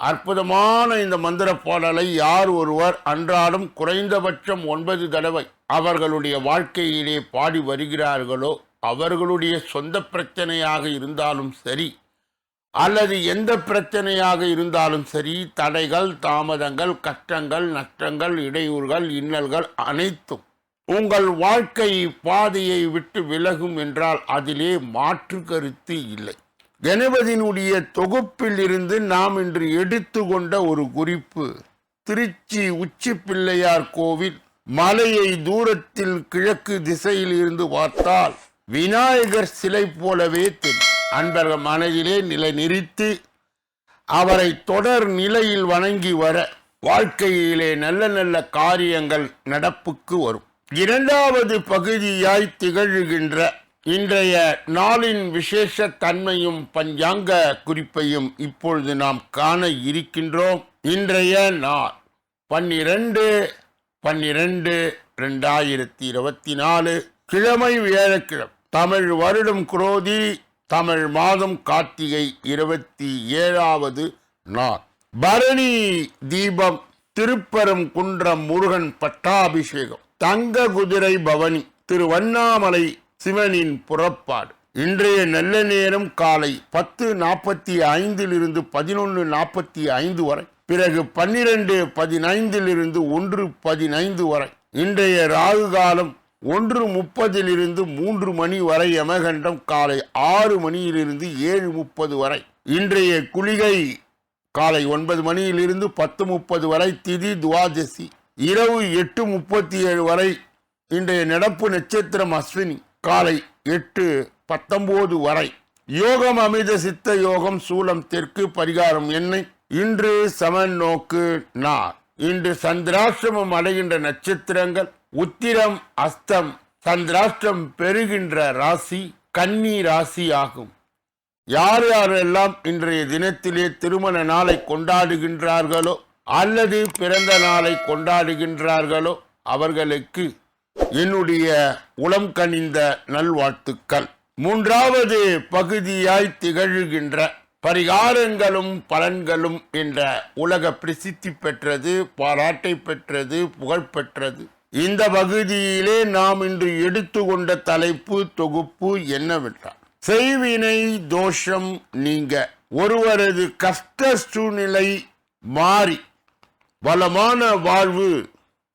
அற்புதமான இந்த மந்திர பாடலை யார் ஒருவர் அன்றாடம் குறைந்தபட்சம் ஒன்பது தடவை அவர்களுடைய வாழ்க்கையிலே பாடி வருகிறார்களோ அவர்களுடைய சொந்த பிரச்சனையாக இருந்தாலும் சரி அல்லது எந்த பிரச்சனையாக இருந்தாலும் சரி தடைகள் தாமதங்கள் கஷ்டங்கள் நஷ்டங்கள் இடையூறுகள் இன்னல்கள் அனைத்தும் உங்கள் வாழ்க்கை பாதையை விட்டு விலகும் என்றால் அதிலே மாற்று கருத்து இல்லை. கணபதியினுடைய தொகுப்பில் இருந்து நாம் இன்று எடுத்துக்கொண்ட ஒரு குறிப்பு. திருச்சி உச்சி பிள்ளையார் கோவில் மலையை தூரத்தில் கிழக்கு திசையில் இருந்து பார்த்தால் விநாயகர் சிலை போலவே தெரியும். அன்பர்கள் மனதிலே நிலை நிறுத்தி அவரை தொடர் நிலையில் வணங்கி வர வாழ்க்கையிலே நல்ல நல்ல காரியங்கள் நடப்புக்கு வரும். இரண்டாவது பகுதியாய் திகழ்கின்ற இன்றைய நாளின் விசேஷ தன்மையும் பஞ்சாங்க குறிப்பையும் இப்பொழுது நாம் காண இருக்கின்றோம். இன்றைய நாள் பன்னிரண்டு பன்னிரண்டு ரெண்டாயிரத்தி இருபத்தி நாலு கிழமை வியாழக்கிழமை. தமிழ் வருடம் குரோதி தமிழ் மாதம் கார்த்திகை இருபத்தி ஏழாவது நாள். பரணி தீபம் திருப்பரம் குன்றம் முருகன் பட்டாபிஷேகம் தங்க குதிரை பவனி திருவண்ணாமலை சிவனின் புறப்பாடு. இன்றைய நல்ல நேரம் காலை பத்து நாற்பத்தி ஐந்திலிருந்து பதினொன்று நாற்பத்தி ஐந்து வரை பிறகு பன்னிரண்டு பதினைந்திலிருந்து ஒன்று பதினைந்து வரை இன்றைய ராகு காலம் ஒன்று முப்பதிலிருந்து மூன்று மணி வரை யமகண்டம் காலை ஆறு மணியிலிருந்து ஏழு முப்பது வரை இன்றைய குளிகை காலை ஒன்பது மணியிலிருந்து பத்து முப்பது வரை திதி துவாதசி இரவு எட்டு முப்பத்தி ஏழு வரை இன்றைய நடப்பு நட்சத்திரம் அஸ்வினி காலை எட்டு பத்தொம்போது வரை. யோகம் அமித சித்த யோகம் சூலம் தெற்கு பரிகாரம் என்னை இன்று சமன் நோக்கு நார். இன்று சந்திராஷ்டிரமம் அடைகின்ற நட்சத்திரங்கள் உத்திரம் அஸ்தம் சந்திராஷ்டிரம் பெறுகின்ற ராசி கன்னி ராசி ஆகும். யார் யாரெல்லாம் இன்றைய தினத்திலே திருமண நாளை கொண்டாடுகின்றார்களோ அல்லது பிறந்த நாளை கொண்டாடுகின்றார்களோ அவர்களுக்கு என்னுடைய உளம் கனிந்த நல்வாழ்த்துக்கள். மூன்றாவது பகுதியாய் திகழ்கின்ற பரிகாரங்களும் பலன்களும் என்ற உலக பிரசித்தி பெற்றது பாராட்டை பெற்றது புகழ் பெற்றது. இந்த பகுதியிலே நாம் இன்று எடுத்துக்கொண்ட தலைப்பு தொகுப்பு என்னவென்றால் செய்வினை தோஷம் நீங்க. ஒருவரது கஷ்ட சூழ்நிலை மாறி வளமான வாழ்வு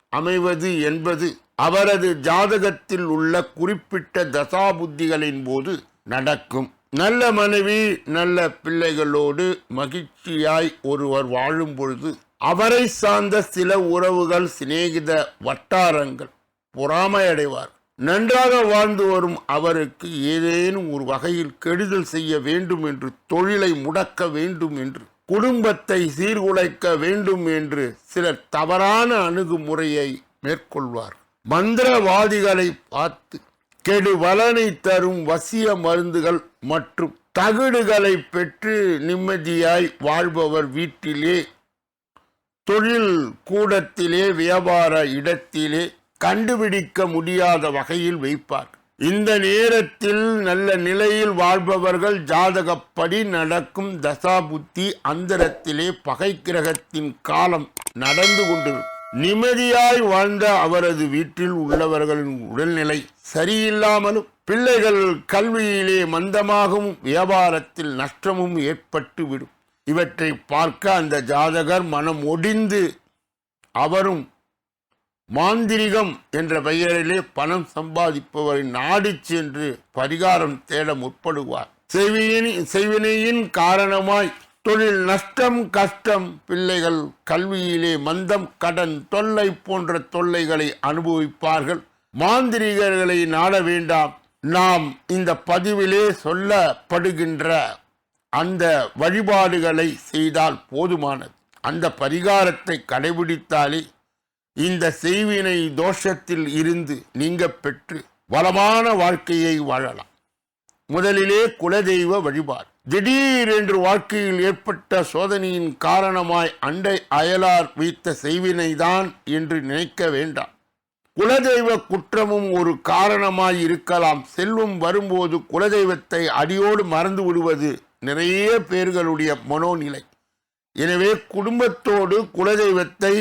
அமைவது என்பது அவரது ஜாதகத்தில் உள்ள குறிப்பிட்ட தசாபுத்திகளின் போது நடக்கும். நல்ல மனைவி நல்ல பிள்ளைகளோடு மகிழ்ச்சியாய் ஒருவர் வாழும் பொழுது அவரை சார்ந்த சில உறவுகள் சிநேகித வட்டாரங்கள் பொறாமையடைவார். நன்றாக வாழ்ந்து வரும் அவருக்கு ஏதேனும் ஒரு வகையில் கெடுதல் செய்ய வேண்டும் என்று தொழிலை முடக்க வேண்டும் என்று குடும்பத்தை சீர்குலைக்க வேண்டும் என்று சிலர் தவறான அணுகுமுறையை மேற்கொள்வார் மந்திரவாதிகளை பார்த்து கெடு வலனை தரும் வசிய மருந்துகள் மற்றும் தகுடுகளை பெற்று நிம்மதியாய் வாழ்பவர் வீட்டிலே தொழில் கூடத்திலே வியாபார இடத்திலே கண்டுபிடிக்க முடியாத வகையில் வைப்பார். இந்த நேரத்தில் நல்ல நிலையில் வாழ்பவர்கள் ஜாதகப்படி நடக்கும் தசாபுத்தி அந்தரத்திலே பகை கிரகத்தின் காலம் நடந்து கொண்டிருக்கும். நிம்மதியாய் வாழ்ந்த அவரது வீட்டில் உள்ளவர்களின் உடல்நிலை சரியில்லாமலும் பிள்ளைகள் கல்வியிலே மந்தமாகவும் வியாபாரத்தில் நஷ்டமும் ஏற்பட்டு விடும் இவற்றை பார்க்க அந்த ஜாதகர் மனம் ஒடிந்து அவரும் மாந்திரிகம் என்ற பெயரிலே பணம் சம்பாதிப்பவரை நாடி சென்று பரிகாரம் தேட முற்படுவார். செவியின் செய்வினையின் காரணமாய் தொழில் நஷ்டம் கஷ்டம் பிள்ளைகள் கல்வியிலே மந்தம் கடன் தொல்லை போன்ற தொல்லைகளை அனுபவிப்பார்கள். மாந்திரிகர்களை நாட வேண்டாம். நாம் இந்த பதிவிலே சொல்லப்படுகின்ற அந்த வழிபாடுகளை செய்தால் போதுமானது. அந்த பரிகாரத்தை கடைபிடித்தாலே இந்த செய்வினை தோஷத்தில் இருந்து நீங்க பெற்று வளமான வாழ்க்கையை வாழலாம். முதலிலே குலதெய்வ வழிபாடு. திடீரென்று வாழ்க்கையில் ஏற்பட்ட சோதனையின் காரணமாய் அண்டை அயலார் வைத்த செய்வினைதான் என்று நினைக்க வேண்டாம். குலதெய்வ குற்றமும் ஒரு காரணமாய் இருக்கலாம். செல்வம் வரும்போது குலதெய்வத்தை அடியோடு மறந்து விடுவது நிறைய பேர்களுடைய மனோநிலை. எனவே குடும்பத்தோடு குலதெய்வத்தை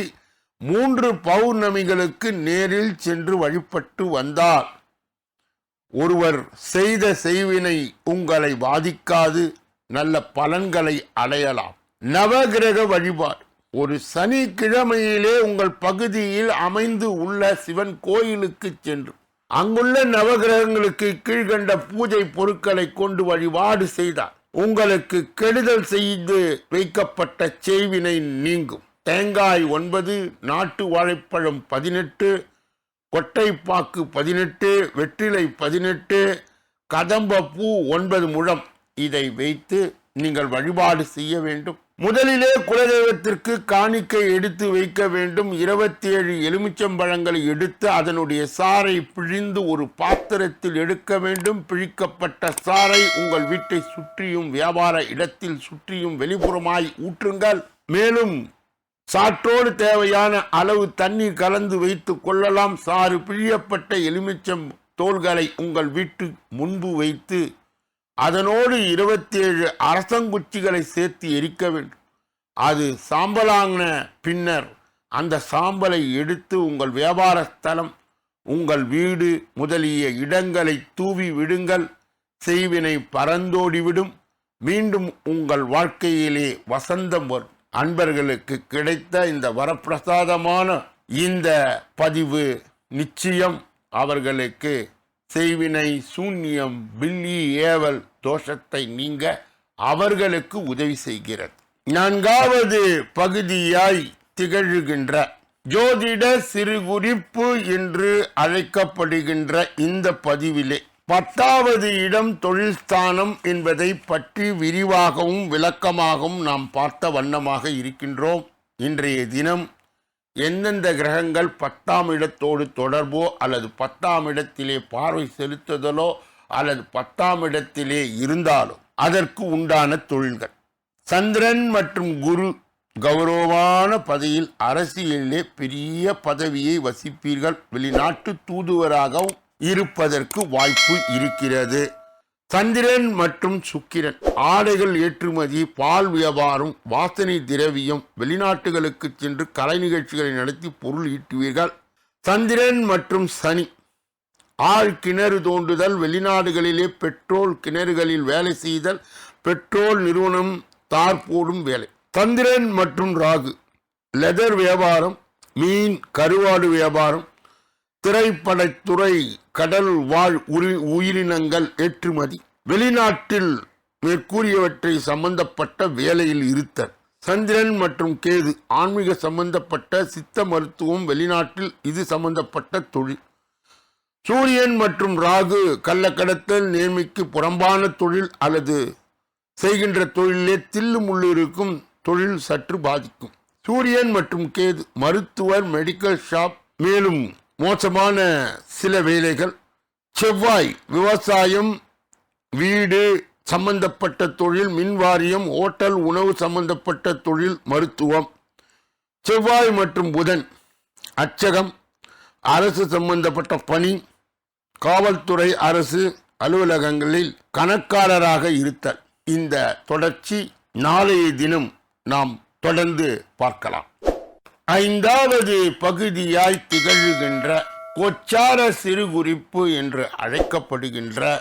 மூன்று பௌர்ணமிகளுக்கு நேரில் சென்று வழிபட்டு வந்தார். ஒருவர் செய்த செய்வினை உங்களை பாதிக்காது நல்ல பலன்களை அடையலாம். நவகிரக வழிபாடு. ஒரு சனிக்கிழமையிலே உங்கள் பகுதியில் அமைந்து உள்ள சிவன் கோயிலுக்கு சென்று அங்குள்ள நவகிரகங்களுக்கு கீழ்கண்ட பூஜை பொருட்களை கொண்டு வழிபாடு செய்தார் உங்களுக்கு கெடுதல் செய்து வைக்கப்பட்ட செய்வினை நீங்கும். தேங்காய் ஒன்பது நாட்டு வாழைப்பழம் பதினெட்டு கொட்டைப்பாக்கு பதினெட்டு வெற்றிலை பதினெட்டு கதம்பப்பூ ஒன்பது முழம். இதை வைத்து நீங்கள் வழிபாடு செய்ய வேண்டும். முதலிலே குலதெய்வத்திற்கு காணிக்கை எடுத்து வைக்க வேண்டும். இருபத்தி ஏழு எலுமிச்சம்பழங்களை எடுத்து அதனுடைய சாறை பிழிந்து ஒரு பாத்திரத்தில் எடுக்க வேண்டும். பிழிக்கப்பட்ட சாறை உங்கள் வீட்டை சுற்றியும் வியாபார இடத்தில் சுற்றியும் வெளிப்புறமாய் ஊற்றுங்கள். மேலும் சாற்றோடு தேவையான அளவு தண்ணீர் கலந்து வைத்து கொள்ளலாம். சாறு பிழியப்பட்ட எலுமிச்சம் தோள்களை உங்கள் வீட்டு முன்பு வைத்து அதனோடு இருபத்தேழு அரசங்குச்சிகளை சேர்த்து எரிக்க வேண்டும். அது சாம்பலான பின்னர் அந்த சாம்பலை எடுத்து உங்கள் வியாபார ஸ்தலம் உங்கள் வீடு முதலிய இடங்களை தூவி விடுங்கள். செய்வினை பறந்தோடிவிடும். மீண்டும் உங்கள் வாழ்க்கையிலே வசந்தம் வரும். அன்பர்களுக்கு கிடைத்த இந்த வரப்பிரசாதமான இந்த பதிவு நிச்சயம். அவர்களுக்கு செய்வினை சூன்யம் பில்லி ஏவல் தோஷத்தை நீங்க அவர்களுக்கு உதவி செய்கிறது. நான்காவது பகுதியாய் திகழ்கின்ற ஜோதிட சிறு குறிப்பு என்று அழைக்கப்படுகின்ற இந்த பதிவிலே பத்தாவது இடம் தொழில்ஸ்தானம் என்பதை பற்றி விரிவாகவும் விளக்கமாகவும் நாம் பார்த்த வண்ணமாக இருக்கின்றோம். இன்றைய தினம் எந்தெந்த கிரகங்கள் பத்தாம் இடத்தோடு தொடர்போ அல்லது பத்தாம் இடத்திலே பார்வை செலுத்துதலோ அல்லது பத்தாம் இடத்திலே இருந்தாலோ அதற்கு உண்டான தொழில்கள். சந்திரன் மற்றும் குரு கௌரவமான பதவியில் அரசியலிலே பெரிய பதவியை வசிப்பீர்கள். வெளிநாட்டு தூதுவராகவும் இருப்பதற்கு வாய்ப்பு இருக்கிறது. சந்திரன் மற்றும் சுக்கிரன் ஆடைகள் ஏற்றுமதி பால் வியாபாரம் வாசனை திரவியம் வெளிநாட்டுகளுக்கு சென்று கலை நிகழ்ச்சிகளை நடத்தி பொருள் ஈட்டுவீர்கள். சந்திரன் மற்றும் சனி ஆள் கிணறு தோண்டுதல் வெளிநாடுகளிலே பெட்ரோல் கிணறுகளில் வேலை செய்தல் பெட்ரோல் நிறுவனம் தார் போடும் வேலை. சந்திரன் மற்றும் ராகு லெதர் வியாபாரம் மீன் கருவாடு வியாபாரம் திரைப்படத்துறை கடல் வாழ் உரி உயிரினங்கள் ஏற்றுமதி. வெளிநாட்டில் மேற்கூறியவற்றை சம்பந்தப்பட்ட வேலையில் இருத்தல். சந்திரன் மற்றும் கேது ஆன்மீக சம்பந்தப்பட்ட சித்த மருத்துவம் வெளிநாட்டில் இது சம்பந்தப்பட்ட தொழில். சூரியன் மற்றும் ராகு கள்ளக்கடத்தல் நேர்மைக்கு புறம்பான தொழில் அல்லது செய்கின்ற தொழிலே தில்லு முள்ளு இருக்கும் தொழில் சற்று பாதிக்கும். சூரியன் மற்றும் கேது மருத்துவர் மெடிக்கல் ஷாப் மேலும் மோசமான சில வேலைகள். செவ்வாய் விவசாயம் வீடு சம்பந்தப்பட்ட தொழில் மின்வாரியம் ஓட்டல் உணவு சம்பந்தப்பட்ட தொழில் மருத்துவம். செவ்வாய் மற்றும் புதன் அச்சகம் அரசு சம்பந்தப்பட்ட பணி காவல்துறை அரசு அலுவலகங்களில் கணக்காளராக இருத்தல். இந்த தொடர்ச்சி நாளைய தினம் நாம் தொடர்ந்து பார்க்கலாம். ஐந்தாவது பகுதியாய் திகழ்கின்ற கொச்சார சிறுகுறிப்பு என்று அழைக்கப்படுகின்ற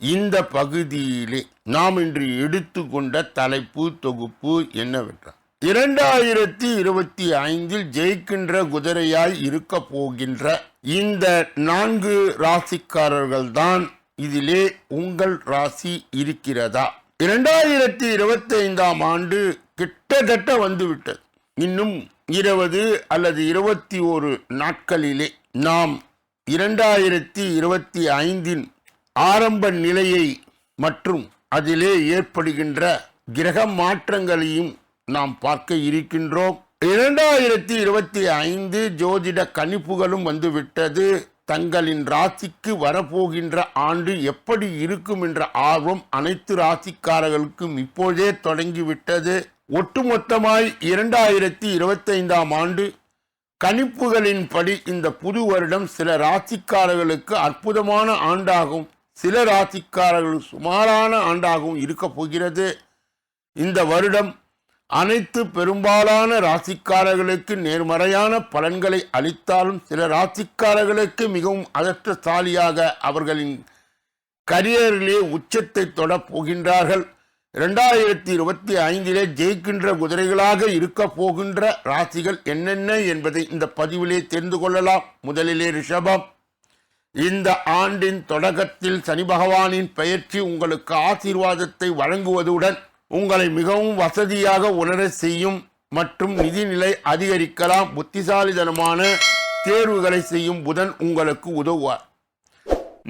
இந்த பகுதியிலே நாம் இன்று எடுத்துக்கொண்ட தலைப்பு தொகுப்பு என்னவென்றால் இரண்டாயிரத்தி இருபத்தி ஐந்தில் ஜெயிக்கின்ற குதிரையாய் இருக்க போகின்ற இந்த நான்கு ராசிக்காரர்கள்தான் இதிலே உங்கள் ராசி இருக்கிறதா? இரண்டாயிரத்தி இருபத்தி ஐந்தாம் ஆண்டு கிட்டத்தட்ட வந்துவிட்டது. இன்னும் இருபது அல்லது இருபத்தி ஒரு நாட்களிலே நாம் இரண்டாயிரத்தி இருபத்தி ஐந்தின் ஆரம்ப நிலையை மற்றும் அதிலே ஏற்படுகின்ற கிரக மாற்றங்களையும் நாம் பார்க்க இருக்கின்றோம். இரண்டாயிரத்தி இருபத்தி ஐந்து ஜோதிட கணிப்புகளும் வந்துவிட்டது. தங்களின் ராசிக்கு வரப்போகின்ற ஆண்டு எப்படி இருக்கும் என்ற ஆர்வம் அனைத்து ராசிக்காரர்களுக்கும் இப்போதே தொடங்கிவிட்டது. ஒட்டுமொத்தமாய் இரண்டாயிரத்தி இருபத்தைந்தாம் ஆண்டு கணிப்புகளின்படி இந்த புது வருடம் சில ராசிக்காரர்களுக்கு அற்புதமான ஆண்டாகும் சில ராசிக்காரர்கள் சுமாரான ஆண்டாகவும் இருக்கப் போகிறது. இந்த வருடம் அனைத்து பெரும்பாலான ராசிக்காரர்களுக்கு நேர்மறையான பலன்களை அளித்தாலும் சில ராசிக்காரர்களுக்கு மிகவும் அதிர்ஷ்டசாலியாக அவர்களின் கரியரிலே உச்சத்தை தொடப் போகின்றார்கள். இரண்டாயிரத்தி இருபத்தி ஐந்திலே ஜெயிக்கின்ற குதிரைகளாக இருக்க போகின்ற ராசிகள் என்னென்ன என்பதை இந்த பதிவிலே தெரிந்து கொள்ளலாம். முதலிலே ரிஷபம். இந்த ஆண்டின் தொடக்கத்தில் சனி பகவானின் பெயர்ச்சி உங்களுக்கு ஆசீர்வாதத்தை வழங்குவதுடன் உங்களை மிகவும் வசதியாக உணர செய்யும் மற்றும் நிதிநிலை அதிகரிக்கலாம். புத்திசாலிதனமான தேர்வுகளை செய்யும் புதன் உங்களுக்கு உதவுவார்.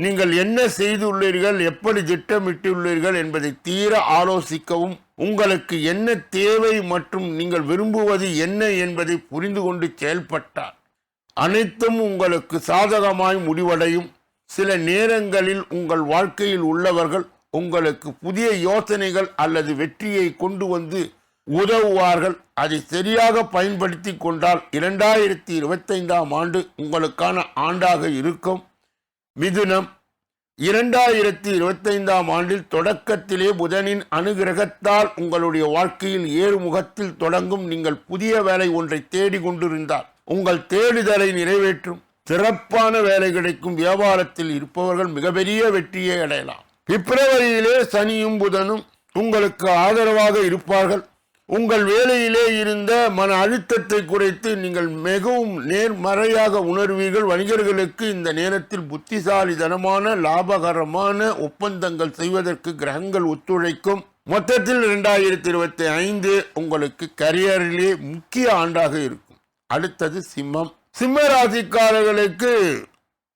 நீங்கள் என்ன செய்துள்ளீர்கள் எப்படி திட்டமிட்டுள்ளீர்கள் என்பதை தீர ஆலோசிக்கவும். உங்களுக்கு என்ன தேவை மற்றும் நீங்கள் விரும்புவது என்ன என்பதை புரிந்து கொண்டு செயல்பட்டார் அனைத்தும் உங்களுக்கு சாதகமாய் முடிவடையும். சில நேரங்களில் உங்கள் வாழ்க்கையில் உள்ளவர்கள் உங்களுக்கு புதிய யோசனைகள் அல்லது வெற்றியை கொண்டு வந்து உதவுவார்கள். அதை சரியாக பயன்படுத்தி கொண்டால் இரண்டாயிரத்தி இருபத்தைந்தாம் ஆண்டு உங்களுக்கான ஆண்டாக இருக்கும். மிதுனம் இரண்டாயிரத்தி இருபத்தைந்தாம் ஆண்டில் தொடக்கத்திலே புதனின் அனுகிரகத்தால் உங்களுடைய வாழ்க்கையில் ஏறுமுகத்தில் தொடங்கும் நீங்கள் புதிய வேலை ஒன்றை தேடி கொண்டிருந்தால் உங்கள் தேடுதலை நிறைவேற்றும் சிறப்பான வேலை கிடைக்கும் வியாபாரத்தில் இருப்பவர்கள் மிகப்பெரிய வெற்றியை அடையலாம். பிப்ரவரியிலே சனியும் புதனும் உங்களுக்கு ஆதரவாக இருப்பார்கள். உங்கள் வேலையிலே இருந்த மன அழுத்தத்தை குறைத்து நீங்கள் மிகவும் நேர்மறையாக உணர்வீர்கள். வணிகர்களுக்கு இந்த நேரத்தில் புத்திசாலிதனமான லாபகரமான ஒப்பந்தங்கள் செய்வதற்கு கிரகங்கள் ஒத்துழைக்கும். மொத்தத்தில் இரண்டாயிரத்தி இருபத்தி ஐந்து உங்களுக்கு கரியரிலே முக்கிய ஆண்டாக இருக்கும். அடுத்தது சிம்மம். சிம்ம ராசிக்காரர்களுக்கு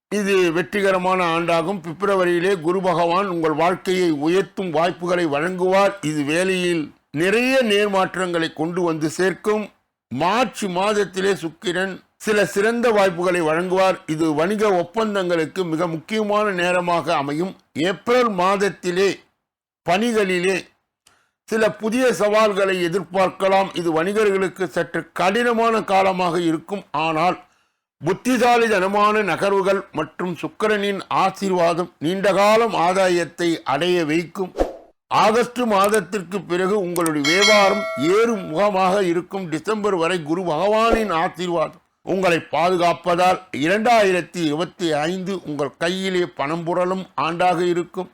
இது வெற்றிகரமான ஆண்டாகும். பிப்ரவரியிலே குரு பகவான் உங்கள் வாழ்க்கையை உயர்த்தும் வாய்ப்புகளை வழங்குவார். இது வேலையில் நிறைய நேர்மாற்றங்களை கொண்டு வந்து சேர்க்கும். மார்ச் மாதத்திலே சுக்கிரன் சில சிறந்த வாய்ப்புகளை வழங்குவார். இது வணிக ஒப்பந்தங்களுக்கு மிக முக்கியமான நேரமாக அமையும். ஏப்ரல் மாதத்திலே பணிகளிலே சில புதிய சவால்களை எதிர்பார்க்கலாம். இது வணிகர்களுக்கு சற்று கடினமான காலமாக இருக்கும். ஆனால் புத்திசாலிதனமான நகர்வுகள் மற்றும் சுக்கிரனின் ஆசீர்வாதம் நீண்டகாலம் ஆதாயத்தை அடைய வைக்கும். ஆகஸ்ட் மாதத்திற்கு பிறகு உங்களுடைய வியாபாரம் ஏறும் முகமாக இருக்கும் டிசம்பர் வரை குரு பகவானின் ஆசீர்வாதம் உங்களை பாதுகாப்பதால் இரண்டாயிரத்தி இருபத்தி ஐந்து உங்கள் கையிலே பணம் புரளும் ஆண்டாக இருக்கும்.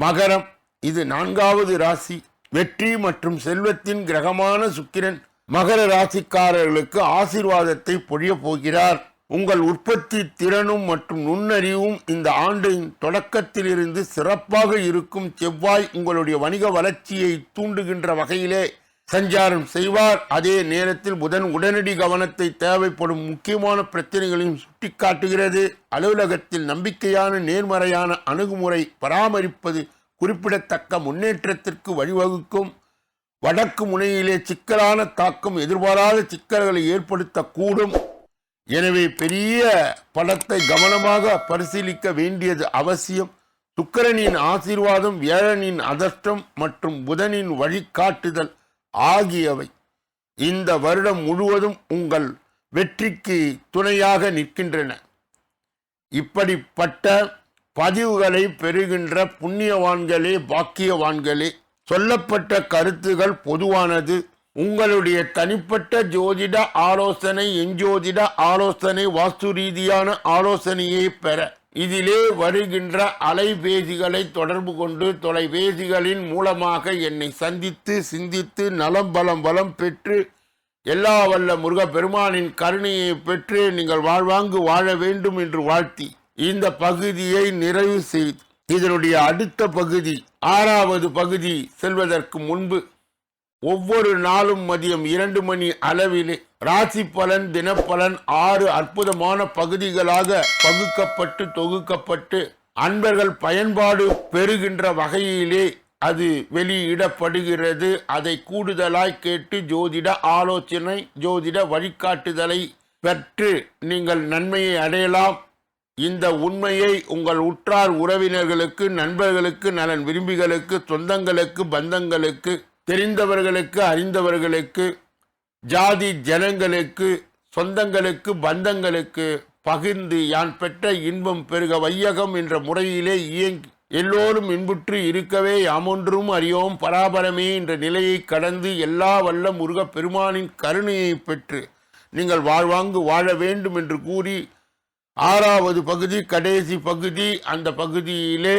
மகரம் இது நான்காவது ராசி. வெற்றி மற்றும் செல்வத்தின் கிரகமான சுக்கிரன் மகர ராசிக்காரர்களுக்கு ஆசீர்வாதத்தை பொழியப் போகிறார். உங்கள் உற்பத்தி திறனும் மற்றும் நுண்ணறிவும் இந்த ஆண்டின் தொடக்கத்திலிருந்து சிறப்பாக இருக்கும் செவ்வாய் உங்களுடைய வணிக வளர்ச்சியை தூண்டுகின்ற வகையிலே சஞ்சாரம் செய்வார். அதே நேரத்தில் புதன் உடனடி கவனத்தை தேவைப்படும் முக்கியமான பிரச்சனைகளையும் சுட்டிக்காட்டுகிறது. அலுவலகத்தில் நம்பிக்கையான நேர்மறையான அணுகுமுறை பராமரிப்பது குறிப்பிடத்தக்க முன்னேற்றத்திற்கு வழிவகுக்கும். வடக்கு முனையிலே சிக்கலான தாக்கம் எதிர்பாராத சிக்கல்களை ஏற்படுத்தக்கூடும். எனவே பெரிய படத்தை கவனமாக பரிசீலிக்க வேண்டியது அவசியம். சுக்கரனின் ஆசீர்வாதம் வியாழனின் அதர்ஷ்டம் மற்றும் புதனின் வழிகாட்டுதல் ஆகியவை. இந்த வருடம் முழுவதும் உங்கள் வெற்றிக்கு துணையாக நிற்கின்றன. இப்படிப்பட்ட பதிவுகளை பெறுகின்ற புண்ணியவான்களே பாக்கியவான்களே சொல்லப்பட்ட கருத்துகள் பொதுவானது. உங்களுடைய தனிப்பட்ட ஜோதிட ஆலோசனை எஞ்சோதிட ஆலோசனை வாஸ்து ரீதியான ஆலோசனையை பெற. இதிலே வருகின்ற அலைபேசிகளை தொடர்பு கொண்டு தொலைபேசிகளின் மூலமாக என்னை சந்தித்து சிந்தித்து நலம் பலம் பலம் பெற்று எல்லா வல்ல முருகப்பெருமானின் கருணையை பெற்று நீங்கள் வாழ்வாங்கு வாழ வேண்டும் என்று வாழ்த்தி இந்த பகுதியை நிறைவு செய்து. இதனுடைய அடுத்த பகுதி ஆறாவது பகுதி செல்வதற்கு முன்பு ஒவ்வொரு நாளும் மதியம் இரண்டு மணி அளவிலே ராசி பலன் தினப்பலன் ஆறு அற்புதமான பகுதிகளாக பகுக்கப்பட்டு தொகுக்கப்பட்டு அன்பர்கள் பயன்பாடு பெறுகின்ற வகையிலே அது வெளியிடப்படுகிறது. அதை கூடுதலாய் கேட்டு ஜோதிட ஆலோசனை ஜோதிட வழிகாட்டுதலை பெற்று நீங்கள் நன்மையை அடையலாம். இந்த உண்மையை உங்கள் உற்றார் உறவினர்களுக்கு நண்பர்களுக்கு நலன் விரும்பிகளுக்கு சொந்தங்களுக்கு பந்தங்களுக்கு தெரிந்தவர்களுக்கு அறிந்தவர்களுக்கு ஜாதி ஜனங்களுக்கு சொந்தங்களுக்கு பந்தங்களுக்கு பகிர்ந்து யான் பெற்ற இன்பம் பெருக வையகம் என்ற முறையிலே இயங்கி எல்லோரும் இன்புற்று இருக்கவே யாமொன்றும் அறியோம் பராபரமே என்ற நிலையை கடந்து எல்லா வல்ல முருகப் பெருமானின் கருணையை பெற்று நீங்கள் வாழ்வாங்கு வாழ வேண்டும் என்று கூறி ஆறாவது பகுதி கடைசி பகுதி அந்த பகுதியிலே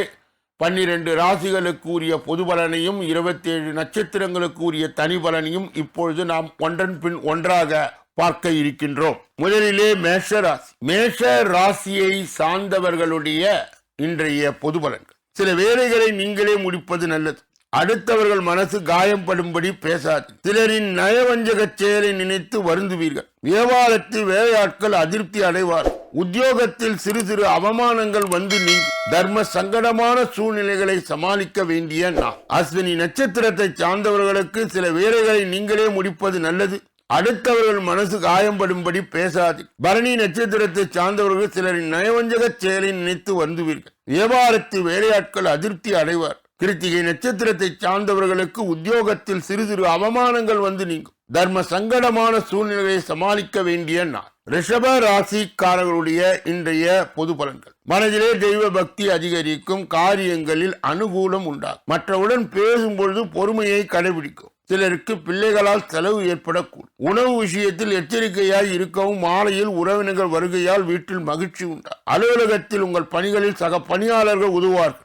பன்னிரண்டு ராசிகளுக்கு உரிய பொது பலனையும் இருபத்தேழு நட்சத்திரங்களுக்கு உரிய தனி பலனையும் இப்பொழுது நாம் ஒன்றன் பின் ஒன்றாக பார்க்க இருக்கின்றோம். முதலிலே மேஷ ராசி. மேஷ ராசியை சார்ந்தவர்களுடைய இன்றைய பொது பலன்கள். சில வேலைகளை நீங்களே முடிப்பது நல்லது. அடுத்தவர்கள் மனசு காயம்படும்படி பேசாது. சிலரின் நயவஞ்சகச் செயலை நினைத்து வருந்துவீர்கள். வியாபாரத்தில் வேலையாட்கள் அதிருப்தி அடைவார் உத்தியோகத்தில் சிறு சிறு அவமானங்கள் வந்து நீ தர்ம சங்கடமான சூழ்நிலைகளை சமாளிக்க வேண்டிய நான் அஸ்வினி நட்சத்திரத்தை சார்ந்தவர்களுக்கு சில வேலைகளை நீங்களே முடிப்பது நல்லது. அடுத்தவர்கள் மனசு காயம்படும்படி பேசாது. பரணி நட்சத்திரத்தை சார்ந்தவர்கள் சிலரின் நயவஞ்சக செயலை நினைத்து வந்துவீர்கள். வியாபாரத்து வேலையாட்கள் அதிருப்தி அடைவார். கிருத்திகை நட்சத்திரத்தை சார்ந்தவர்களுக்கு உத்தியோகத்தில் சிறு சிறு அவமானங்கள் வந்து நீங்கும். தர்ம சங்கடமான சூழ்நிலையை சமாளிக்க வேண்டிய நான் ரிஷப ராசிக்காரர்களுடைய இன்றைய பொது பலன்கள். மனதிலே தெய்வ பக்தி அதிகரிக்கும் காரியங்களில் அனுகூலம் உண்டாகும். மற்றவுடன் பேசும் பொழுது பொறுமையை கடைபிடிக்கும். சிலருக்கு பிள்ளைகளால் செலவு ஏற்படக்கூடும். உணவு விஷயத்தில் எச்சரிக்கையாய் இருக்கவும் மாலையில் உறவினர்கள் வருகையால் வீட்டில் மகிழ்ச்சி உண்டா அலுவலகத்தில் உங்கள் பணிகளில் சக பணியாளர்கள் உதவுவார்கள்.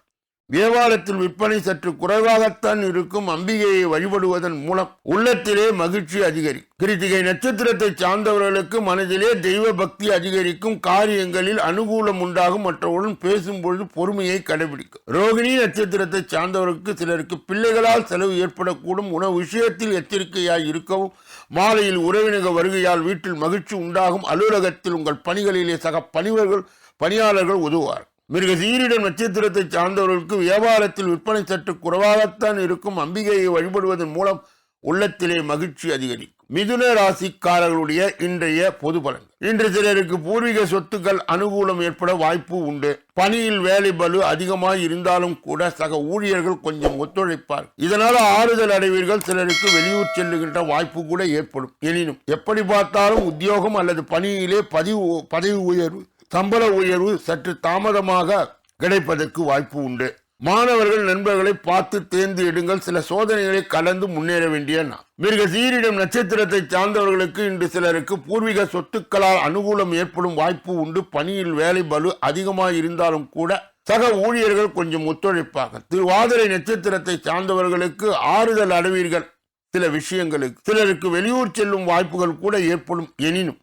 வியாபாரத்தில் விற்பனை சற்று குறைவாகத்தான் இருக்கும் அம்பிகையை வழிபடுவதன் மூலம் உள்ளத்திலே மகிழ்ச்சி அதிகரிக்கும் கிருத்திகை நட்சத்திரத்தை சார்ந்தவர்களுக்கு மனதிலே தெய்வ பக்தி அதிகரிக்கும் காரியங்களில் அனுகூலம் உண்டாகும். மற்றவுடன் பேசும்பொழுது பொறுமையை கடைபிடிக்கும். ரோகிணி நட்சத்திரத்தை சார்ந்தவர்களுக்கு சிலருக்கு பிள்ளைகளால் செலவு ஏற்படக்கூடும். உணவு விஷயத்தில் எச்சரிக்கையாய் இருக்கவும் மாலையில் உறவினக வருகையால் வீட்டில் மகிழ்ச்சி உண்டாகும். அலுவலகத்தில் உங்கள் பணிகளிலே சக பணிவர்கள் பணியாளர்கள் உதவுவார்கள். மிருக சீரிடம் நட்சத்திரத்தை சார்ந்தவர்களுக்கு வியாபாரத்தில் விற்பனை சற்று குறைவாகத்தான் இருக்கும். அம்பிகையை வழிபடுவதன் மூலம் உள்ளத்திலே மகிழ்ச்சி அதிகரிக்கும். மிதுன ராசிக்காரர்களுடைய இன்றைய பொது பலன்கள். இன்று சிலருக்கு பூர்வீக சொத்துக்கள் அனுகூலம் ஏற்பட வாய்ப்பு உண்டு. பணியில் வேலை பலு அதிகமாக இருந்தாலும் கூட சக ஊழியர்கள் கொஞ்சம் ஒத்துழைப்பார். இதனால் ஆறுதல் அடைவீர்கள். சிலருக்கு வெளியூர் செல்லுகின்ற வாய்ப்பு கூட ஏற்படும். எனினும் எப்படி பார்த்தாலும் உத்தியோகம் அல்லது பணியிலே பதிவு பதவி உயர்வு சம்பள உயர்வு சற்று தாமதமாக கிடைப்பதற்கு வாய்ப்பு உண்டு. மாணவர்கள் நண்பர்களை பார்த்து தேர்ந்து எடுங்கள். சில சோதனைகளை கலந்து முன்னேற வேண்டிய நான் மிருக சீரிடம் நட்சத்திரத்தை சார்ந்தவர்களுக்கு இன்று சிலருக்கு பூர்வீக சொத்துக்களால் அனுகூலம் ஏற்படும் வாய்ப்பு உண்டு. பணியில் வேலை பலு அதிகமாக இருந்தாலும் கூட சக ஊழியர்கள் கொஞ்சம் ஒத்துழைப்பாக திருவாதிரை நட்சத்திரத்தை சார்ந்தவர்களுக்கு ஆறுதல் அடைவீர்கள். சில விஷயங்களுக்கு சிலருக்கு வெளியூர் செல்லும் வாய்ப்புகள் கூட ஏற்படும். எனினும்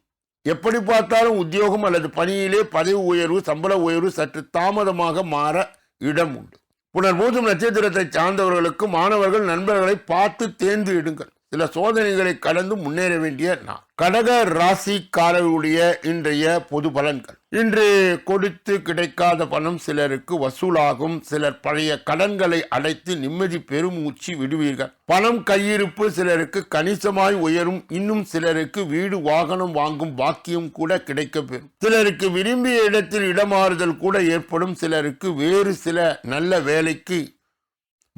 எப்படி பார்த்தாலும் உத்தியோகம் அல்லது பணியிலே பதவி உயர்வு சம்பள உயர்வு சற்று தாமதமாக மாற இடம் உண்டு. புனர்பூதம் நட்சத்திரத்தை சார்ந்தவர்களுக்கு மாணவர்கள் நண்பர்களை பார்த்து தேர்ந்து இடுங்கள் சில சோதனைகளை கடந்து முன்னேற வேண்டிய நான் கடக ராசிக்காரர்களுடைய இன்றைய பொது பலன்கள். இன்று கொடுத்து கிடைக்காத பணம் சிலருக்கு வசூலாகும். சிலர் பழைய கடன்களை அடைத்து நிம்மதி பெருமூச்சு விடுவீர்கள். பணம் கையிருப்பு சிலருக்கு கணிசமாய் உயரும். இன்னும் சிலருக்கு வீடு வாகனம் வாங்கும் பாக்கியம் கூட கிடைக்கப்பெறும். சிலருக்கு விரும்பிய இடத்தில் இடமாறுதல் கூட ஏற்படும். சிலருக்கு வேறு சில நல்ல வேலைக்கு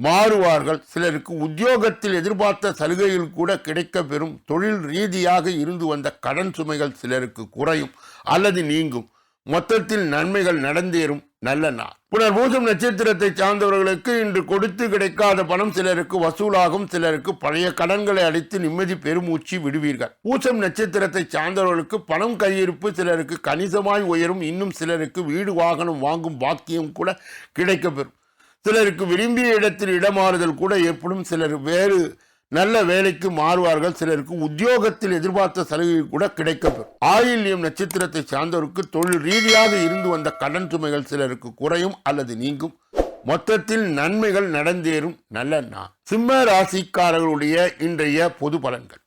மாறுவார்கள். சிலருக்கு உத்தியோகத்தில் எதிர்பார்த்த சலுகையில் கூட கிடைக்க பெறும் தொழில் ரீதியாக இருந்து வந்த கடன் சுமைகள் சிலருக்கு குறையும் அல்லது நீங்கும். மொத்தத்தில் நன்மைகள் நடந்தேறும். நல்ல நாள். புனர்பூசம் நட்சத்திரத்தை சார்ந்தவர்களுக்கு இன்று கொடுத்து கிடைக்காத பணம் சிலருக்கு வசூலாகும். சிலருக்கு பழைய கடன்களை அடைத்து நிம்மதி பெருமூச்சு விடுவீர்கள். பூசம் நட்சத்திரத்தை சார்ந்தவர்களுக்கு பணம் கையிருப்பு சிலருக்கு கணிசமாய் உயரும். இன்னும் சிலருக்கு வீடு வாகனம் வாங்கும் பாக்கியம் கூட கிடைக்கப்பெறும். சிலருக்கு விரும்பிய இடத்தில் இடமாறுதல் கூட ஏற்படும். சிலர் வேறு நல்ல வேலைக்கு மாறுவார்கள். சிலருக்கு உத்தியோகத்தில் எதிர்பார்த்த சலுகை கூட கிடைக்கப்பெறும். ஆயில்யம் நட்சத்திரத்தை சார்ந்தவருக்கு தொழில் ரீதியாக இருந்து வந்த கடன் சுமைகள் சிலருக்கு குறையும் அல்லது நீங்கும். மொத்தத்தில் நன்மைகள் நடந்தேறும். நல்ல நான் சிம்ம ராசிக்காரர்களுடைய இன்றைய பொது பலன்கள்.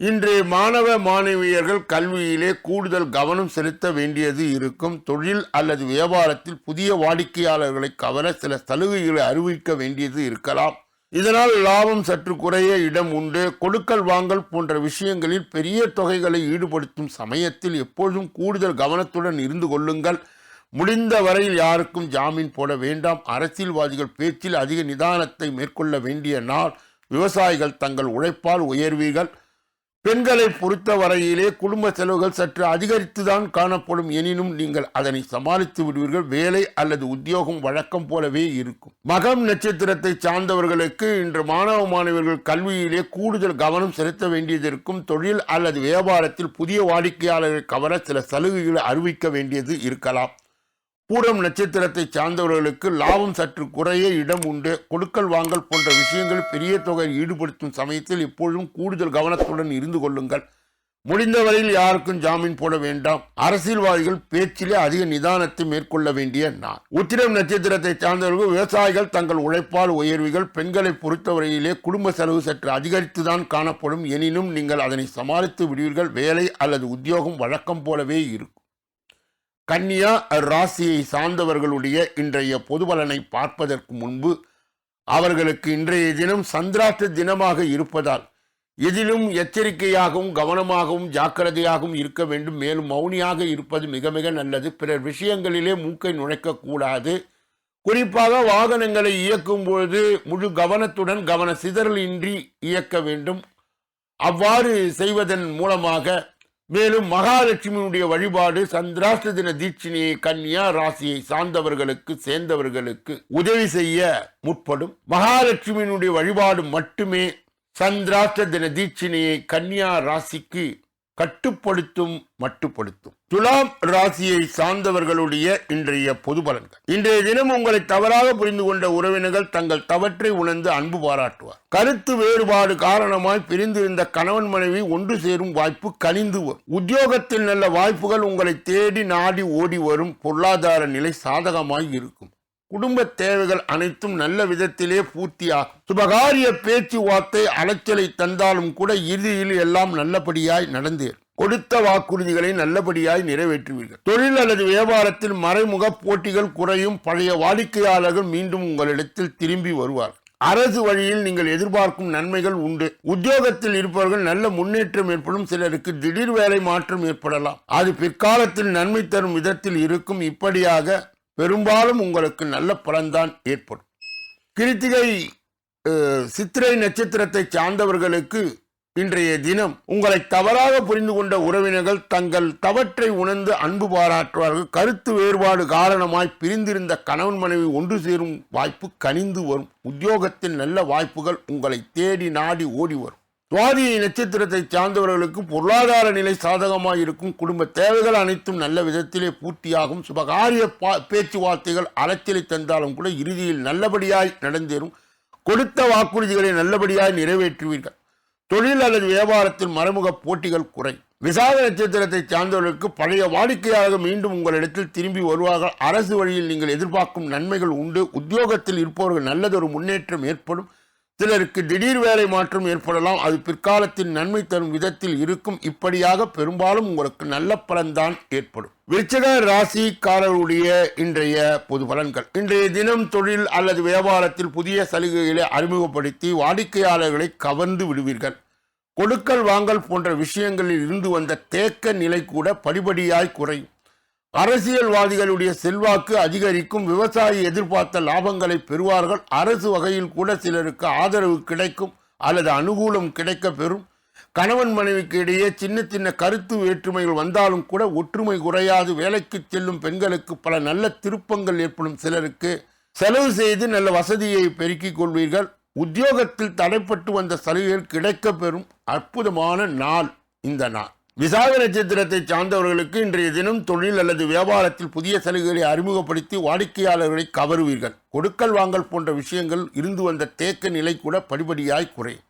இன்று மாணவ மாணவியர்கள் கல்வியிலே கூடுதல் கவனம் செலுத்த வேண்டியது இருக்கும். தொழில் அல்லது வியாபாரத்தில் புதிய வாடிக்கையாளர்களை கவர சில சலுகைகளை அறிவிக்க வேண்டியது இருக்கலாம். இதனால் லாபம் சற்று குறைய இடம் உண்டு. கொடுக்கல் வாங்கல் போன்ற விஷயங்களில் பெரிய தொகைகளை ஈடுபடுத்தும் சமயத்தில் எப்பொழுதும் கூடுதல் கவனத்துடன் இருந்து கொள்ளுங்கள். முடிந்த வரையில் யாருக்கும் ஜாமீன் போட வேண்டாம். அரசியல்வாதிகள் பேச்சில் அதிக நிதானத்தை மேற்கொள்ள வேண்டிய நாள். விவசாயிகள் தங்கள் உழைப்பால் உயர்வீர்கள். பெண்களை பொறுத்த வரையிலே குடும்ப செலவுகள் சற்று அதிகரித்துதான் காணப்படும். எனினும் நீங்கள் அதனை சமாளித்து விடுவீர்கள். வேலை அல்லது உத்தியோகம் வழக்கம் போலவே இருக்கும். மகம் நட்சத்திரத்தை சார்ந்தவர்களுக்கு இன்று மாணவ மாணவர்கள் கல்வியிலே கூடுதல் கவனம் செலுத்த வேண்டியது இருக்கும் தொழில் அல்லது வியாபாரத்தில் புதிய வாடிக்கையாளரை கவர சில சலுகைகளை அறிவிக்க வேண்டியது இருக்கலாம். பூரம் நட்சத்திரத்தை சார்ந்தவர்களுக்கு லாபம் சற்று குறைய இடம் உண்டு. கொடுக்கல் வாங்கல் போன்ற விஷயங்கள் பெரிய தொகையில் ஈடுபடுத்தும் சமயத்தில் எப்பொழுதும் கூடுதல் கவனத்துடன் இருந்து கொள்ளுங்கள். முடிந்தவரையில் யாருக்கும் ஜாமீன் போட வேண்டாம். அரசியல்வாதிகள் பேச்சிலே அதிக நிதானத்தை மேற்கொள்ள வேண்டிய நான் உத்திரம் நட்சத்திரத்தை சார்ந்தவர்கள் விவசாயிகள் தங்கள் உழைப்பால் உயர்வுகள் பெண்களை பொறுத்தவரையிலே குடும்ப செலவு சற்று அதிகரித்துதான் காணப்படும். எனினும் நீங்கள் அதனை சமாளித்து விடுவீர்கள். வேலை அல்லது உத்தியோகம் வழக்கம் போலவே இருக்கும். கன்னியா ராசியை சார்ந்தவர்களுடைய இன்றைய பொதுபலனை பார்ப்பதற்கு முன்பு அவர்களுக்கு இன்றைய தினம் சந்திராஷ்ட தினமாக இருப்பதால் எதிலும் எச்சரிக்கையாகவும் கவனமாகவும் ஜாக்கிரதையாகவும் இருக்க வேண்டும். மேலும் மௌனியாக இருப்பது மிக மிக நல்லது. பிறர் விஷயங்களிலே மூக்கை நுழைக்கக்கூடாது குறிப்பாக வாகனங்களை இயக்கும் பொழுது முழு கவனத்துடன் கவன சிதறல் இன்றி இயக்க வேண்டும். அவ்வாறு செய்வதன் மூலமாக மேலும் மகாலட்சுமியுடைய வழிபாடு சந்திராஷ்ட தின தீட்சினியை கன்னியா ராசியை சார்ந்தவர்களுக்கு சேர்ந்தவர்களுக்கு உதவி செய்ய முற்படும். மகாலட்சுமியினுடைய வழிபாடு மட்டுமே சந்திராஷ்ட தின தீட்சினியை கன்னியா ராசிக்கு கட்டுப்படுத்தும் மட்டுப்படுத்தும். துலாம் ராசியை சார்ந்தவர்களுடைய இன்றைய பொது பலன்கள். இன்றைய தினம் உங்களை தவறாக புரிந்து கொண்ட உறவினர்கள் தங்கள் தவற்றை உணர்ந்து அன்பு பாராட்டுவார். கருத்து வேறுபாடு காரணமாய் பிரிந்திருந்த கணவன் மனைவி ஒன்று சேரும் வாய்ப்பு கனிந்து வரும். உத்தியோகத்தில் நல்ல வாய்ப்புகள் உங்களை தேடி நாடி ஓடி வரும் பொருளாதார நிலை சாதகமாய் இருக்கும். குடும்ப தேவைகள் அனைத்தும் நல்ல விதத்திலே பூர்த்தியாகும் சுபகாரிய பேச்சுவார்த்தை அலைச்சலை தந்தாலும் கூட இறுதியில் எல்லாம் நல்லபடியாய் நடந்தேறும் கொடுத்த வாக்குறுதிகளை நல்லபடியாய் நிறைவேற்றுவீர்கள். தொழில் அல்லது வியாபாரத்தில் மறைமுக போட்டிகள் குறையும் பழைய வாடிக்கையாளர்கள் மீண்டும் உங்களிடத்தில் திரும்பி வருவார். அரசு வழியில் நீங்கள் எதிர்பார்க்கும் நன்மைகள் உண்டு. உத்தியோகத்தில் இருப்பவர்கள் நல்ல முன்னேற்றம் ஏற்படும். சிலருக்கு திடீர் வேலை மாற்றம் ஏற்படலாம். அது பிற்காலத்தில் நன்மை தரும் விதத்தில் இருக்கும். இப்படியாக பெரும்பாலும் உங்களுக்கு நல்ல பலன்தான் ஏற்படும். கிருத்திகை சித்திரை நட்சத்திரத்தை சார்ந்தவர்களுக்கு இன்றைய தினம் உங்களை தவறாக புரிந்து கொண்ட உறவினர்கள் தங்கள் தவற்றை உணர்ந்து அன்பு பாராட்டுவார்கள். கருத்து வேறுபாடு காரணமாய் பிரிந்திருந்த கணவன் மனைவி ஒன்று சேரும் வாய்ப்பு கனிந்து வரும். உத்தியோகத்தில் நல்ல வாய்ப்புகள் உங்களை தேடி நாடி ஓடி வரும். சுவாதி நட்சத்திரத்தை சார்ந்தவர்களுக்கு பொருளாதார நிலை சாதகமாக இருக்கும் குடும்ப தேவைகள் அனைத்தும் நல்ல விதத்திலே பூர்த்தியாகும். சுபகாரிய பா- பேச்சுவார்த்தைகள் அலைச்சலை தந்தாலும் கூட இறுதியில் நல்லபடியாய் நடந்தேறும். கொடுத்த வாக்குறுதிகளை நல்லபடியாய் நிறைவேற்றுவீர்கள். தொழில் அல்லது வியாபாரத்தில் மறைமுக போட்டிகள் குறை விசாக நட்சத்திரத்தை சார்ந்தவர்களுக்கு பழைய வாடிக்கையாளர்கள் மீண்டும் உங்களிடத்தில் திரும்பி வருவார்கள். அரசு வழியில் நீங்கள் எதிர்பார்க்கும் நன்மைகள் உண்டு. உத்தியோகத்தில் இருப்பவர்கள் நல்லதொரு முன்னேற்றம் ஏற்படும். சிலருக்கு திடீர் வேலை மாற்றம் ஏற்படலாம். அது பிற்காலத்தில் நன்மை தரும் விதத்தில் இருக்கும். இப்படியாக பெரும்பாலும் உங்களுக்கு நல்ல பலன்தான் ஏற்படும். விருச்சக ராசிக்காரருடைய இன்றைய பொது பலன்கள். இன்றைய தினம் தொழில் அல்லது வியாபாரத்தில் புதிய சலுகைகளை அறிமுகப்படுத்தி வாடிக்கையாளர்களை கவர்ந்து விடுவீர்கள். கொடுக்கல் வாங்கல் போன்ற விஷயங்களில் இருந்து வந்த தேக்க நிலை கூட படிபடியாய் குறையும். அரசியல்வாதிகளுடைய செல்வாக்கு அதிகரிக்கும் விவசாயி எதிர்பார்த்த லாபங்களை பெறுவார்கள். அரசு வகையில் கூட சிலருக்கு ஆதரவு கிடைக்கும் அல்லது அனுகூலம் கிடைக்க பெறும். கணவன் மனைவிக்கு இடையே சின்ன சின்ன கருத்து வேற்றுமைகள் வந்தாலும் கூட ஒற்றுமை குறையாது. வேலைக்கு செல்லும் பெண்களுக்கு பல நல்ல திருப்பங்கள் ஏற்படும் சிலருக்கு. செலவு செய்து நல்ல வசதியை பெருக்கிக் கொள்வீர்கள். உத்தியோகத்தில் தடைப்பட்டு வந்த சலுகைகள் கிடைக்கப் பெறும். அற்புதமான நாள் இந்த நாள். விசாக நட்சத்திரத்தை சார்ந்தவர்களுக்கு இன்றைய தினம் தொழில் அல்லது வியாபாரத்தில் புதிய சலுகைகளை அறிமுகப்படுத்தி வாடிக்கையாளர்களை கவருவீர்கள். கொடுக்கல் வாங்கல் போன்ற விஷயங்கள் இருந்து வந்த தேக்க நிலை கூட படிப்படியாய் குறையும்.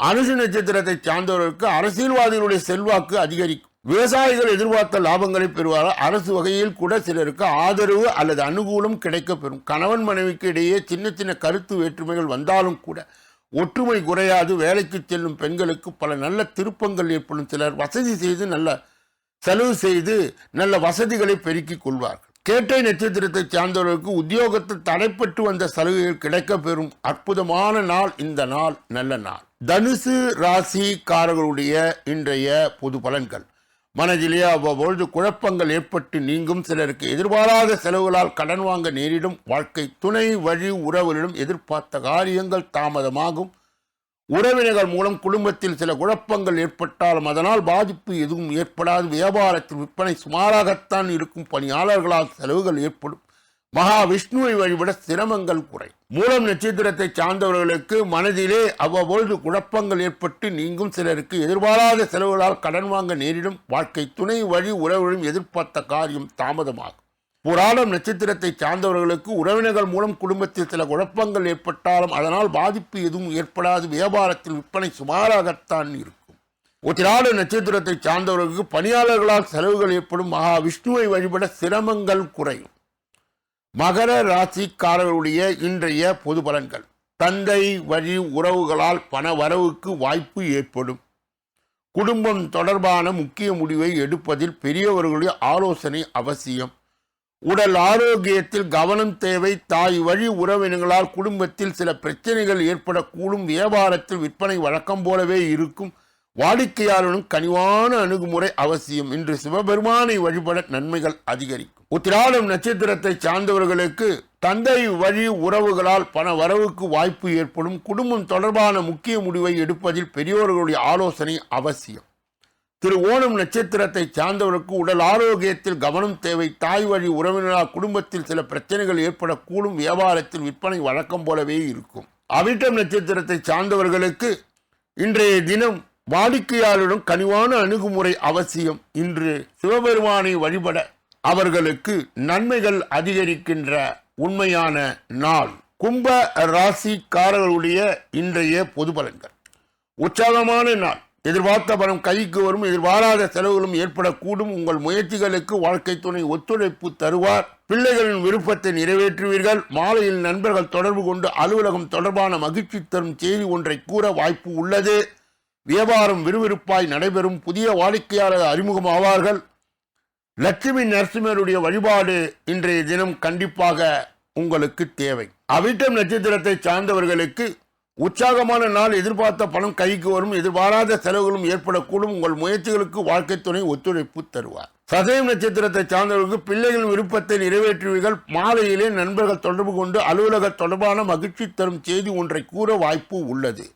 அனுசு நட்சத்திரத்தை சார்ந்தவர்களுக்கு அரசியல்வாதிகளுடைய செல்வாக்கு அதிகரிக்கும். விவசாயிகள் எதிர்பார்த்த லாபங்களை பெறுவார்கள். அரசு வகையில் கூட சிலருக்கு ஆதரவு அல்லது அனுகூலம் கிடைக்கப்பெறும். கணவன் மனைவிக்கு இடையே சின்ன சின்ன கருத்து வேற்றுமைகள் வந்தாலும் கூட ஒற்றுமை குறையாது வேலைக்கு செல்லும் பெண்களுக்கு பல நல்ல திருப்பங்கள் ஏற்படும். சிலர் வசதி செய்து நல்ல செலவு செய்து நல்ல வசதிகளை பெருக்கிக் கொள்வார்கள். கேட்டை நட்சத்திரத்தை சார்ந்தவர்களுக்கு உத்தியோகத்தில் தடைப்பட்டு வந்த சலுகைகள் கிடைக்கப் பெறும் அற்புதமான நாள் இந்த நாள் நல்ல நாள். தனுசு ராசிக்காரர்களுடைய இன்றைய பொது பலன்கள். மனதிலே அவ்வப்பொழுது குழப்பங்கள் ஏற்பட்டு நீங்கும் சிலருக்கு எதிர்பாராத செலவுகளால் கடன் வாங்க நேரிடும் வாழ்க்கை துணை வழி உறவுகளிடம் எதிர்பார்த்த காரியங்கள் தாமதமாகும். உறவினர்கள் மூலம் குடும்பத்தில் சில குழப்பங்கள் ஏற்பட்டாலும் அதனால் பாதிப்பு எதுவும் ஏற்படாது. வியாபாரத்தில் விற்பனை சுமாராகத்தான் இருக்கும். பணியாளர்களால் செலவுகள் ஏற்படும். மகா விஷ்ணுவை வழிபட சிரமங்கள் குறை. மூலம் நட்சத்திரத்தை சார்ந்தவர்களுக்கு மனதிலே அவ்வப்பொழுது குழப்பங்கள் ஏற்பட்டு நீங்கும் சிலருக்கு எதிர்பாராத செலவுகளால் கடன் வாங்க நேரிடும் வாழ்க்கை துணை வழி உறவுகளும் எதிர்பார்த்த காரியம் தாமதமாகும். புராணம் நட்சத்திரத்தை சார்ந்தவர்களுக்கு உறவினர்கள் மூலம் குடும்பத்தில் சில குழப்பங்கள் ஏற்பட்டாலும் அதனால் பாதிப்பு எதுவும் ஏற்படாது வியாபாரத்தில் விற்பனை சுமாராகத்தான் இருக்கும். உத்திராட நட்சத்திரத்தை சார்ந்தவர்களுக்கு பணியாளர்களால் செலவுகள் ஏற்படும் மகா விஷ்ணுவை வழிபட சிரமங்கள் குறையும். மகர ராசிக்காரர்களுடைய இன்றைய பொது பலன்கள். தந்தை வழி உறவுகளால் பண வரவுக்கு வாய்ப்பு ஏற்படும். குடும்பம் தொடர்பான முக்கிய முடிவை எடுப்பதில் பெரியவர்களுடைய ஆலோசனை அவசியம். உடல் ஆரோக்கியத்தில் கவனம் தேவை. தாய் வழி உறவினங்களால் குடும்பத்தில் சில பிரச்சனைகள் ஏற்படக்கூடும். வியாபாரத்தில் விற்பனை வழக்கம் போலவே இருக்கும். வாடிக்கையாளனும் கனிவான அணுகுமுறை அவசியம். இன்று சிவபெருமானை வழிபட நன்மைகள் அதிகரிக்கும். உத்திராடம் நட்சத்திரத்தை சார்ந்தவர்களுக்கு தந்தை வழி உறவுகளால் பண வரவுக்கு வாய்ப்பு ஏற்படும். குடும்பம் தொடர்பான முக்கிய முடிவை எடுப்பதில் பெரியோர்களுடைய ஆலோசனை அவசியம். திரு ஓணம் நட்சத்திரத்தை சார்ந்தவருக்கு உடல் ஆரோக்கியத்தில் கவனம் தேவை. தாய் வழி உறவினரால் குடும்பத்தில் சில பிரச்சனைகள் ஏற்படக்கூடும். வியாபாரத்தில் விற்பனை வழக்கம் போலவே இருக்கும். அவிட்டம் நட்சத்திரத்தை சார்ந்தவர்களுக்கு இன்றைய தினம் வாடிக்கையாளரிடம் கனிவான அணுகுமுறை அவசியம். இன்று சிவபெருமானை வழிபட அவர்களுக்கு நன்மைகள் அதிகரிக்கின்ற உண்மையான நாள். கும்ப ராசிக்காரர்களுடைய இன்றைய பொது பலன்கள். உற்சாகமான நாள். எதிர்பார்த்த பணம் கைக்கு வரும் எதிர்பாராத செலவுகளும் ஏற்படக்கூடும். உங்கள் முயற்சிகளுக்கு வாழ்க்கை துணை ஒத்துழைப்பு தருவார். பிள்ளைகளின் விருப்பத்தை நிறைவேற்றுவீர்கள். மாலையில் நண்பர்கள் தொடர்பு கொண்டு அலுவலகம் தொடர்பான மகிழ்ச்சி தரும் செய்தி ஒன்றை கூற வாய்ப்பு உள்ளது. வியாபாரம் விறுவிறுப்பாய் நடைபெறும் புதிய வாடிக்கையாளர் அறிமுகம் ஆவார்கள். லட்சுமி நரசிம்மருடைய வழிபாடு இன்றைய தினம் கண்டிப்பாக உங்களுக்கு தேவை. அவிட்டம் நட்சத்திரத்தை சார்ந்தவர்களுக்கு உற்சாகமான நாள் எதிர்பார்த்த பணம் கைக்கு வரும் எதிர்பாராத செலவுகளும் ஏற்படக்கூடும். உங்கள் முயற்சிகளுக்கு வாழ்க்கை துணை ஒத்துழைப்பு தருவார். சதயம் நட்சத்திரத்தை சார்ந்தவர்களுக்கு பிள்ளைகளின் விருப்பத்தை நிறைவேற்றுவீர்கள். மாலையிலே நண்பர்கள் தொடர்பு கொண்டு அலுவலக தொடர்பான மகிழ்ச்சி தரும் செய்தி ஒன்றை கூற வாய்ப்பு உள்ளது.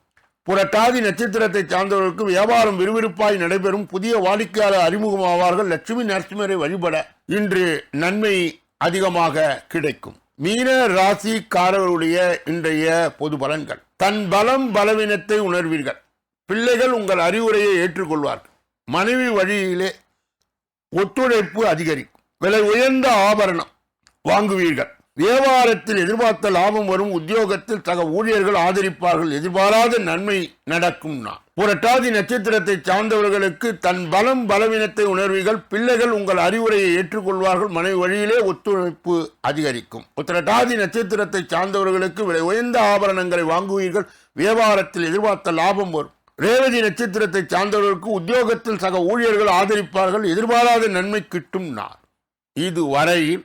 புரட்டாதி நட்சத்திரத்தை சார்ந்தவர்களுக்கு வியாபாரம் விறுவிறுப்பாய் நடைபெறும் புதிய வாடிக்கையாளர் அறிமுகமாவார்கள் லட்சுமி நரசிம்மரை வழிபட இன்று நன்மை அதிகமாக கிடைக்கும். மீன ராசிக்காரர்களுடைய இன்றைய பொது பலன்கள். தன் பலம் பலவீனத்தை உணர்வீர்கள். பிள்ளைகள் உங்கள் அறிவுரையை ஏற்றுக்கொள்வார்கள். மனைவி வழியிலே ஒத்துழைப்பு அதிகரிக்கும். விலை உயர்ந்த ஆபரணம் வாங்குவீர்கள். வியாபாரத்தில் எதிர்பார்த்த லாபம் வரும் உத்தியோகத்தில் சக ஊழியர்கள் ஆதரிப்பார்கள் எதிர்பாராத நன்மை நடக்கும் நான் புரட்டாதி நட்சத்திரத்தை சார்ந்தவர்களுக்கு தன் பலம் பலவீனத்தை உணர்வீர்கள் பிள்ளைகள் உங்கள் அறிவுரையை ஏற்றுக்கொள்வார்கள் மனைவி வழியிலே ஒத்துழைப்பு அதிகரிக்கும். உத்திரட்டாதி நட்சத்திரத்தை சார்ந்தவர்களுக்கு விலை உயர்ந்த ஆபரணங்களை வாங்குவீர்கள் வியாபாரத்தில் எதிர்பார்த்த லாபம் வரும். ரேவதி நட்சத்திரத்தை சார்ந்தவர்களுக்கு உத்தியோகத்தில் சக ஊழியர்கள் ஆதரிப்பார்கள் எதிர்பாராத நன்மை கிட்டும் நான் இதுவரையில்